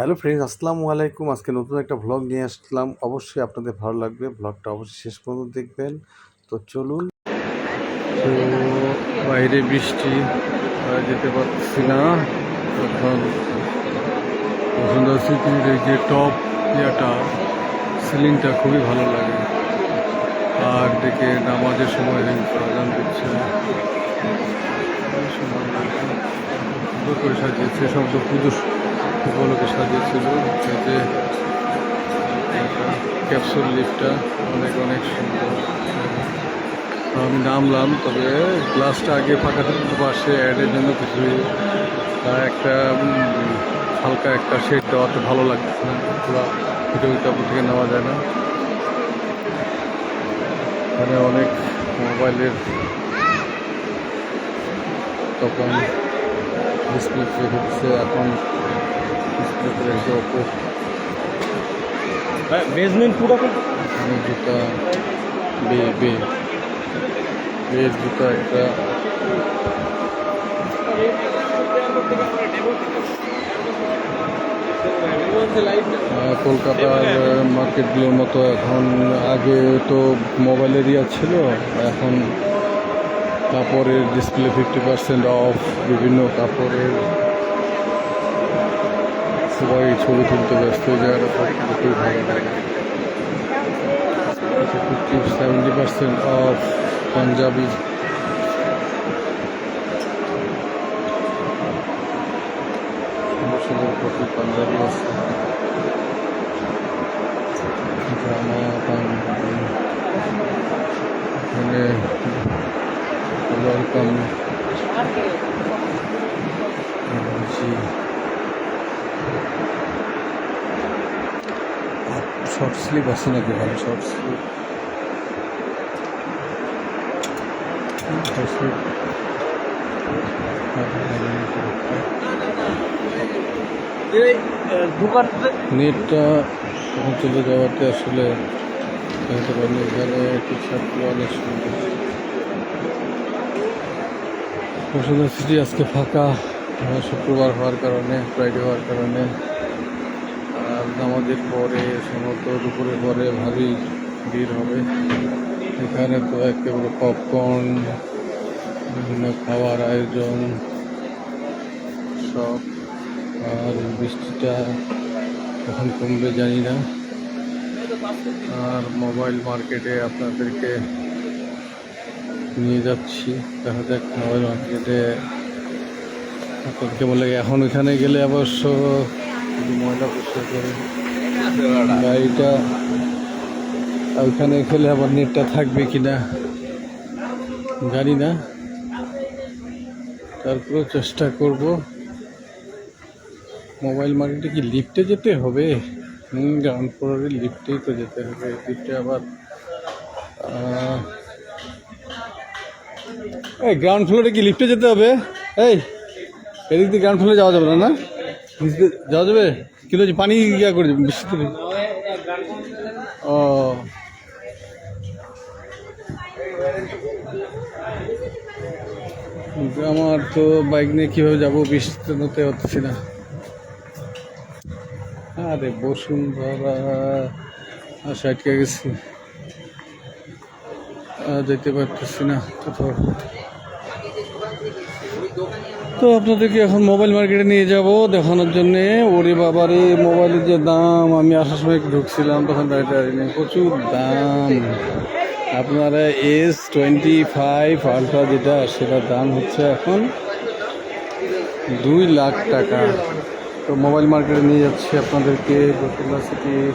Hello friends, আসসালামু আলাইকুম। আজকে নতুন একটা ভ্লগ নিয়ে আসলাম। অবশ্যই আপনাদের ভালো লাগবে। ভ্লগটা অবশ্যই শেষ পর্যন্ত দেখবেন। তো চলুন। তো বাইরে বৃষ্টি যেতে পারছি না। এখন বসুন্ধরা সিটির যে টপ ইয়াটা সিলিংটা খুবই ভালো লাগে। আর দেখে নামাজের সময় আজান দিচ্ছে। সুন্দর করে সাজিয়েছে শব্দ পুজো উপলক্ষে সাজিয়েছিল এই যে ক্যাপসুল লিফটটা অনেক অনেক সুন্দর। আমি নামলাম, তবে গ্লাসটা আগে ফাঁকা থাকতে পাশে অ্যাডের জন্য কিছু একটা হালকা একটা শেড দেওয়াতে ভালো লাগছে না। পুরো ভিডিও থেকে নেওয়া যায় না। এখানে অনেক মোবাইলের তখন ডিসপ্লে হচ্ছে এখন ওপো বেসমেন্ট পুরো জুতা, বে বে জুতা একটা। কলকাতার মার্কেটগুলোর মতো এখন, আগে তো মোবাইলের ইয়া ছিল, এখন কাপড়ের ডিসপ্লে ফিফটি পার্সেন্ট অফ বিভিন্ন কাপড়ের সবাই ছবি তুলতে ব্যস্ত সব খুবই seventy percent off Punjabi Punjabi আছে। ওয়েলকাম জি। শর্ট স্লিপ আছে নাকি ভালো শর্ট স্লিপ শর্ট স্লিপ নেটটা তখন চলে যাওয়াতে আসলে সুন্দর সিটি আজকে ফাঁকা। শুক্রবার হওয়ার কারণে ফ্রাইডে হওয়ার কারণে, আর নামাজের পরে সম্ভবত দুপুরের পরে ভারী ভিড় হবে। এখানে তো একেবারে পপকর্ন বিভিন্ন খাওয়ার আয়োজন, সব। আর বৃষ্টিটা কখন কমবে, জানি না। আর মোবাইল মার্কেটে আপনাদেরকে নিয়ে যাচ্ছি। দেখা যাক মোবাইল মার্কেটে কেমন লাগে এখন ওইখানে গেলে অবশ্য ময়লা পরিষ্কার করে গাড়িটা ওইখানে খেলে আবার নেটটা থাকবে কিনা জানি না। তারপরেও চেষ্টা করব। মোবাইল মার্কেটে কি লিফটে যেতে হবে? হুম, গ্রাউন্ড ফ্লোরে লিফটেই তো যেতে হবে। লিফটে আবার এই গ্রাউন্ড ফ্লোরে কি লিফটে যেতে হবে? এই এদিক দিয়ে গ্রাউন্ড ফ্লোরে যাওয়া যাবে না না? যাওয়া যাবে? কি হচ্ছে পানি ইয়া করে দেবে বৃষ্টিতে ও। আমার তো বাইক নিয়ে কীভাবে যাব, বৃষ্টিতে নতে হচ্ছে না। আরে বসুন্ধরা সাইডকে গেছি। যেতে পারতেছি না, কোথাও। তো আপনাদেরকে এখন মোবাইল মার্কেটে নিয়ে যাব দেখানোর জন্যে। ওরে বাবারে মোবাইলের যে দাম, আমি আসার সময় ঢুকছিলাম, তখন দাঁড়িয়ে প্রচুর দাম। আপনারা এস টোয়েন্টি ফাইভ আলট্রা যেটা, সেটার দাম হচ্ছে এখন দুই লাখ টাকা। তো মোবাইল মার্কেটে নিয়ে যাচ্ছি আপনাদেরকে সিটির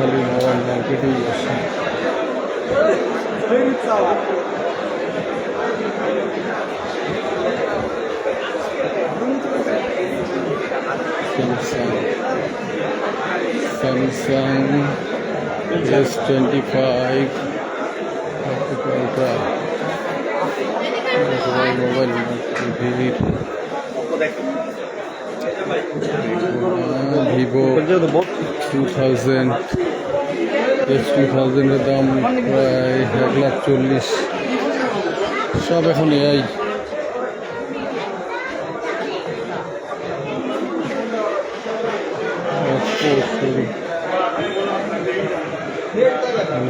value now. Samsung Samsung S25 Ultra mobile Vivo two S two থাউজেন্ডের দাম, প্রায় এক লাখ চল্লিশ। সব এখন AI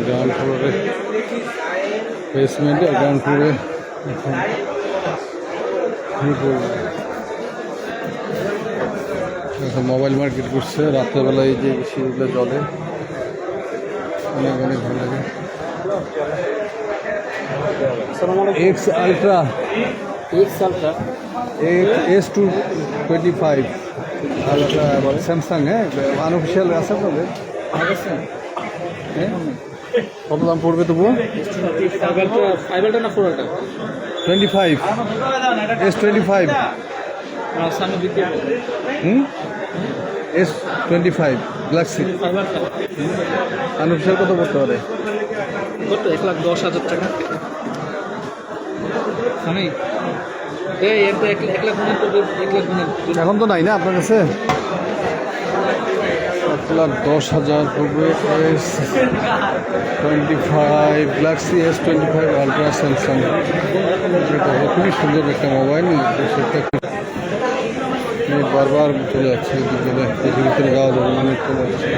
ground ground mobile market করছে, রাত্রেবেলায় যে সিঁড়িগুলো জলে অনেক অনেক ভালো লাগে X ultra X ultra S two twenty five ultra Samsung হ্যাঁ আনঅফিসিয়াল আছে আপনাদের হ্যাঁ কত দাম পড়বে তবুও twenty five S twenty five hmm S twenty five Galaxy unofficial কত পড়তে পারে? কত? এক লাখ দশ হাজার টাকা। আমি এখন তো নাই না আপনার কাছে? এক লাখ দশ হাজার পড়বে S twenty five Galaxy S twenty five ultra Samsung খুবই সুন্দর একটা মোবাইল নেট বারবার চলে যাচ্ছে পৃথিবী থেকে গাওয়া যাবে না চলে যাচ্ছে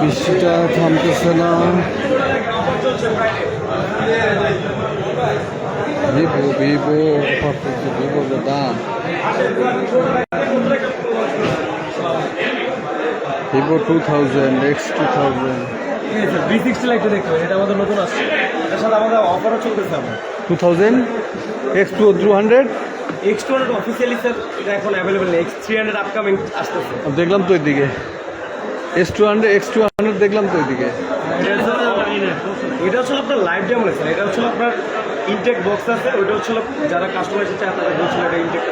বৃষ্টিটা থামতেছে না। ভিভো ভিভো অফার করছে দাম Vivo two thousand X two thousand B sixty লাইটটা দেখতে এটা আমাদের নতুন আসছে। এটার সাথে আমাদের অফারও চলতেছে আমার two thousand X two two hundred X two hundred officially sir এটা এখন অ্যাভেলেবল নেই। এক্স থ্রি হান্ড্রেড আপকামিং আসতেছে। দেখলাম তো এদিকে। S two hundred X two hundred দেখলাম তো এদিকে। এটা হচ্ছে আপনার লাইভ ডেমো স্যার এটা হচ্ছে আপনার ইনটেক বক্স আছে। ওইটা হচ্ছে যারা কাস্টমার এসেছে তারা বলছিল এটা ইনটেক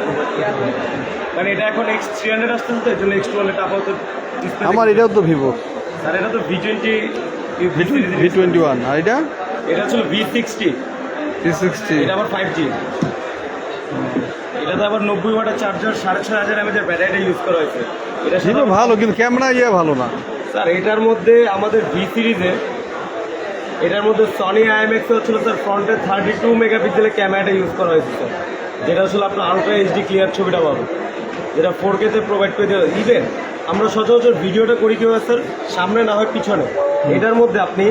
মানে এটা এখন এক্স থ্রি হান্ড্রেড আসতেছে তো এর জন্য এক্স টু হান্ড্রেড আপাতত আমার এটাও তো ভিভো স্যার এটা তো V twenty V twenty one আর এটা? এটা ছিল ভি সিক্সটি থ্রি সিক্সটি এটা আবার ফাইভ জি এটাতে আবার নব্বই ওয়াটের চার্জার সাড়ে ছয় হাজার এমএজের ব্যাটারিটা ইউজ করা হয়েছে। এটা ভিভো ভালো কিন্তু ক্যামেরা ইয়ে ভালো না। স্যার এটার মধ্যে আমাদের ভি সিরিজে এটার মধ্যে সনি আইএমএক্স হচ্ছিল স্যার ফ্রন্টে থার্টি টু মেগাপিক্সেলের ক্যামেরাটা ইউজ করা হয়েছে স্যার। যেটা আসলে আপনার আলট্রা এইচডি ক্লিয়ার ছবিটা পাবো। যেটা ফোর কেতে প্রোভাইড করে দেওয়া ইভেন আমরা সচরাচর ভিডিওটা করি কেউ স্যার? সামনে না হয় পিছনে। এটার মধ্যে আপনি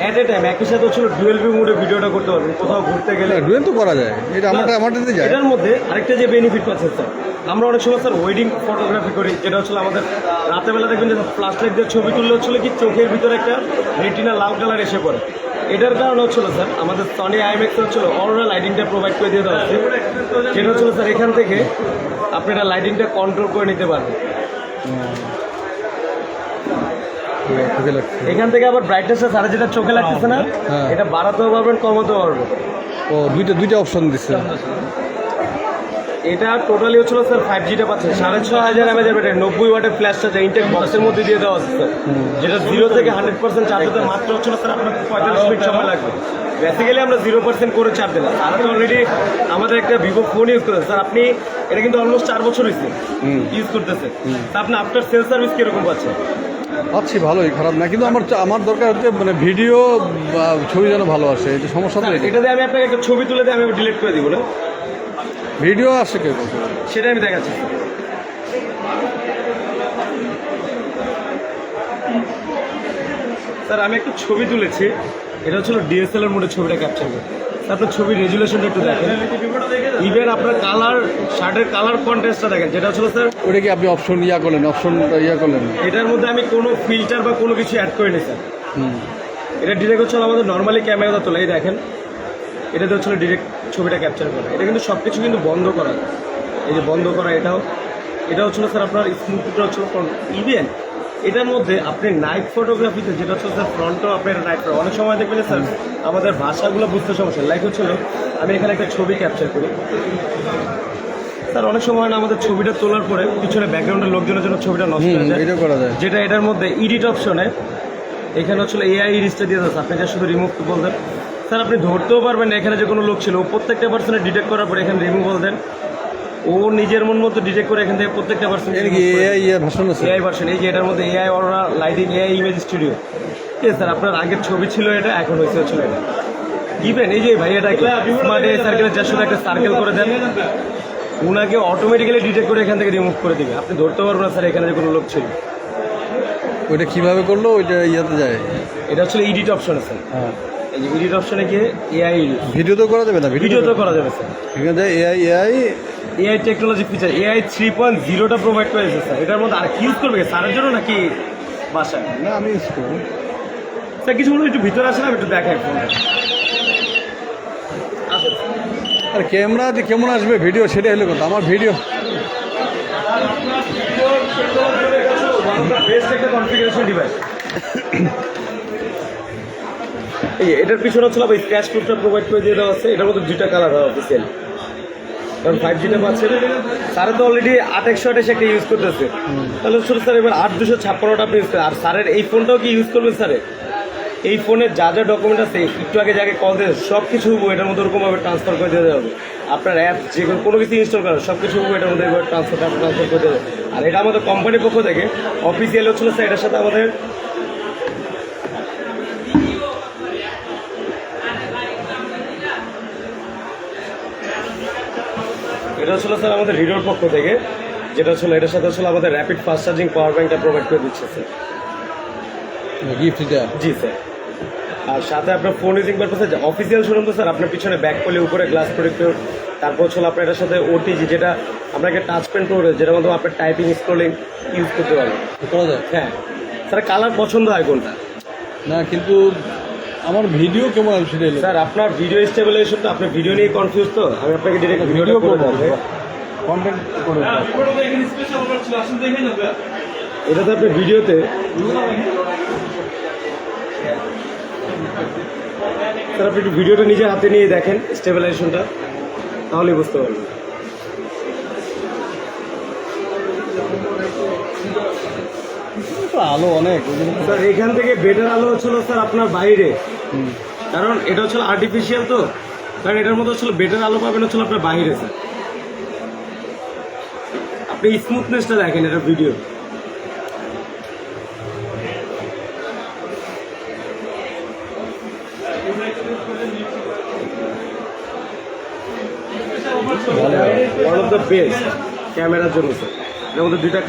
অ্যাট এ টাইম একই সাথে হচ্ছিল ডুয়েল ভিউ মোডে ভিডিওটা করতে পারবেন কোথাও ঘুরতে গেলে। ডুয়েল তো করা যায়। এটা আমারটা আমারটাতে যায়। এটার মধ্যে আরেকটা যে বেনিফিট পাচ্ছেন স্যার আমরা অনেক সময় স্যার ওয়েডিং ফটোগ্রাফি করি যেটা হচ্ছিল আমাদের রাতের বেলা দেখবেন যে ফ্লাশ দিয়ে ছবি তুললে হচ্ছিল কি চোখের ভিতরে একটা রেটিনা লাল কালার এসে পড়ে। এটার কারণ হচ্ছিল স্যার আমাদের সনি আইম্যাক্স হচ্ছিল অরোরা লাইটিংটা প্রোভাইড করে দিয়ে দেওয়া হচ্ছে। যেটা হচ্ছিল স্যার এখান থেকে আপনি এটা লাইটিংটা কন্ট্রোল করে নিতে পারবেন। এখান থেকে আবার ব্রাইটনেসটা সারা যেটা চোখে লাগতেছে না? হ্যাঁ। এটা বাড়াতেও পারবেন কমাতেও পারবেন। ও দুইটা দুইটা অপশন দিচ্ছে এটা টোটালি হচ্ছিল স্যার ফাইভ জিটা পাচ্ছে। সাড়ে ছ হাজার এমএজের ব্যাটারি নব্বই ওয়াটের ফ্ল্যাশটা যে ইনটেক বক্সের মধ্যে দিয়ে দেওয়া আছে যেটা জিরো থেকে হান্ড্রেড পার্সেন্ট চার্জ হতে মাত্র হচ্ছিল স্যার আপনার পঁয়তাল্লিশ মিনিট সময় লাগবে। বেসিক্যালি আমরা জিরো পার্সেন্ট করে চার্জ দিলাম। তো অলরেডি আমাদের একটা ভিভো ফোন ইউজ করেছে। স্যার আপনি এটা কিন্তু অলমোস্ট চার বছর হয়েছে ইউজ করতেছে তা আপনি আফটার সেল সার্ভিস কীরকম পাচ্ছেন? পাচ্ছি ভালোই খারাপ না কিন্তু আমার আমার দরকার হচ্ছে মানে ভিডিও ছবি যেন ভালো আসে এটা সমস্যা তো এটা। দিয়ে আমি আপনাকে একটা ছবি তুলে দিয়ে আমি ডিলিট করে দিব না? ভিডিও আসে কে সেটা আমি দেখাচ্ছি। স্যার আমি একটু ছবি তুলেছি এটা হচ্ছিল ডিএসএলআর মোডে ছবিটা ক্যাপচার করে স্যার, আপনার ছবির রেজুলেশনটা একটু দেখেন। ইভেন আপনার কালার শার্টের কালার কন্ট্রাস্টটা দেখেন। যেটা হচ্ছিল স্যার ওটা কি আপনি অপশন ইয়া করলেন অপশন ইয়া করলেন? এটার মধ্যে আমি কোনো ফিল্টার বা কোনো কিছু অ্যাড করিনি স্যার হুম। এটা ডিরেক্ট হচ্ছিল আমাদের নর্মালি ক্যামেরাটা তোলা। এই দেখেন এটাতে হচ্ছিল ডিরেক্ট ছবিটা ক্যাপচার করা। এটা কিন্তু সব কিছু কিন্তু বন্ধ করা। এই যে বন্ধ করা এটাও। এটা হচ্ছিল স্যার আপনার স্মুথটা হচ্ছিল ইভেন এটার মধ্যে আপনি নাইট ফটোগ্রাফিতে যেটা হচ্ছে স্যার ফ্রন্টও আপনি এটা নাইট অনেক সময় দেখবেন স্যার আমাদের ভাষাগুলো বুঝতে সমস্যা লাইক হচ্ছিল আমি এখানে একটা ছবি ক্যাপচার করি। স্যার অনেক সময় না আমাদের ছবিটা তোলার পরে পিছনে ব্যাকগ্রাউন্ডের লোকজনের জন্য ছবিটা নষ্ট হয়ে যায়। করা যায়। যেটা এটার মধ্যে ইডিট অপশনে এখানে হচ্ছে এআই ইডিটটা দিয়ে দিচ্ছে আপনি যা শুধু রিমুভ বলতেন। স্যার আপনি ধরতেও পারবেন না এখানে যে কোনো লোক ছিল। প্রত্যেকটা পার্সনে ডিটেক্ট করার পরে এখানে রিমুভ বলতেন। ও নিজের মন মতো ডিটেক্ট করে এখান থেকে প্রত্যেকটা কি এআই ভাষণ আছে। এআই ভার্সন এই যে এটার মধ্যে AI aura lighting AI image studio ঠিক স্যার আপনার আগের ছবি ছিল এটা এখন হয়েছে হচ্ছে এটা। ইভেন এই যে ভাই এটা স্মার্ট এআই সার্কেলের যার সাথে একটা সার্কেল করে দেন। ওনাকে অটোমেটিক্যালি ডিটেক্ট করে এখান থেকে রিমুভ করে দিবে। আপনি ধরতে পারবেন না স্যার এখানে যে কোনো লোক ছিল। ওইটা কীভাবে করল? ওইটা ইয়াতে যায়। এটা হচ্ছে এডিট অপশন আছে। হ্যাঁ। এই যে এডিট অপশনে গিয়ে এআই ভিডিও তো করা যাবে না ভিডিও তো করা যাবে স্যার। এখানে AI AI AI technology feature AI three point জিরোটা provide করেছে স্যার এটার মধ্যে আর কি ইউজ করবে স্যারের জন্য নাকি বাসায়? না আমি ইউজ করব স্যার কিছু মনে একটু ভিতরে আসলে না একটু দেখাই ফোনটা আর ক্যামেরা যে কেমন আসবে ভিডিও সেটা হলে কথা আমার ভিডিও এটার পিছনে হচ্ছে আবার স্ক্র্যাচ প্রুফটা প্রোভাইড করে দিয়ে দেওয়া আছে। এটার মধ্যে দুইটা কালার হয় অফিসিয়াল কারণ ফাইভ জিটা পাচ্ছেন স্যারে তো অলরেডি আট, একশো আঠাশ একটা ইউজ করতেছে। তাহলে ছোট স্যার এবার আট, দুশো ছাপ্পান্নটা আপনি ইউজ আর স্যারের এই ফোনটাও কি ইউজ করবেন স্যারে এই ফোনের যা যা ডকুমেন্ট আছে, একটু আগে যাকে কল দিয়ে সব কিছু এটার মধ্যে ওরকমভাবে ট্রান্সফার করে দেওয়া যাবে আপনার অ্যাপ যে কোনো কিছু ইনস্টল করেন সব কিছু এটার মধ্যে ট্রান্সফার ট্রান্সফার করে দেবে আর এটা আমাদের কোম্পানির পক্ষ থেকে অফিসিয়াল হচ্ছিল স্যার এটার সাথে আমাদের এটা ছিল স্যার আমাদের হিরোর পক্ষ থেকে যেটা ছিল এটার সাথে ছিল আমাদের র্যাপিড ফাস্ট চার্জিং পাওয়ার ব্যাংকটা প্রোভাইড করে দিচ্ছে স্যার। গিফট এটা জি স্যার। আর সাথে আপনার ফোন ইউজিং পারপাসে অফিসিয়াল শুনুন তো স্যার আপনার পিছনে ব্যাক করলে উপরে গ্লাস প্রোটেক্টর তারপর ছিল আপনার এটার সাথে ওটিজি যেটা আপনাকে টাচ পেন করে যেটার মধ্যে আপনার টাইপিং স্ক্রলিং ইউজ করতে পারবেন। হ্যাঁ। স্যার কালার পছন্দ হয় কোনটা? না কিন্তু আমার ভিডিও কেমন আসবে সেটা স্যার আপনার ভিডিও স্টেবিলাইজেশন তো আপনি ভিডিও নিয়ে কনফিউজ তো? আমি আপনাকে ডিরেক্ট ভিডিও করে দেবো। কন্টেন্ট করে এটা তো আপনি ভিডিওতে স্যার আপনি একটু ভিডিওটা নিজে হাতে নিয়ে দেখেন স্টেবিলাইজেশনটা তাহলেই বুঝতে পারবেন। আলো অনেক। স্যার এখান থেকে বেটার আলো হচ্ছিল স্যার আপনার বাইরে। কারণ এটা হচ্ছিল আর্টিফিশিয়াল তো। কারণ এটার মধ্যে হচ্ছিল বেটার আলো পাবেন হচ্ছিল আপনার বাইরে স্যার। আপনি স্মুথনেসটা দেখেন এটা video one of the best ক্যামেরার জন্য স্যার। এর মধ্যে দুইটা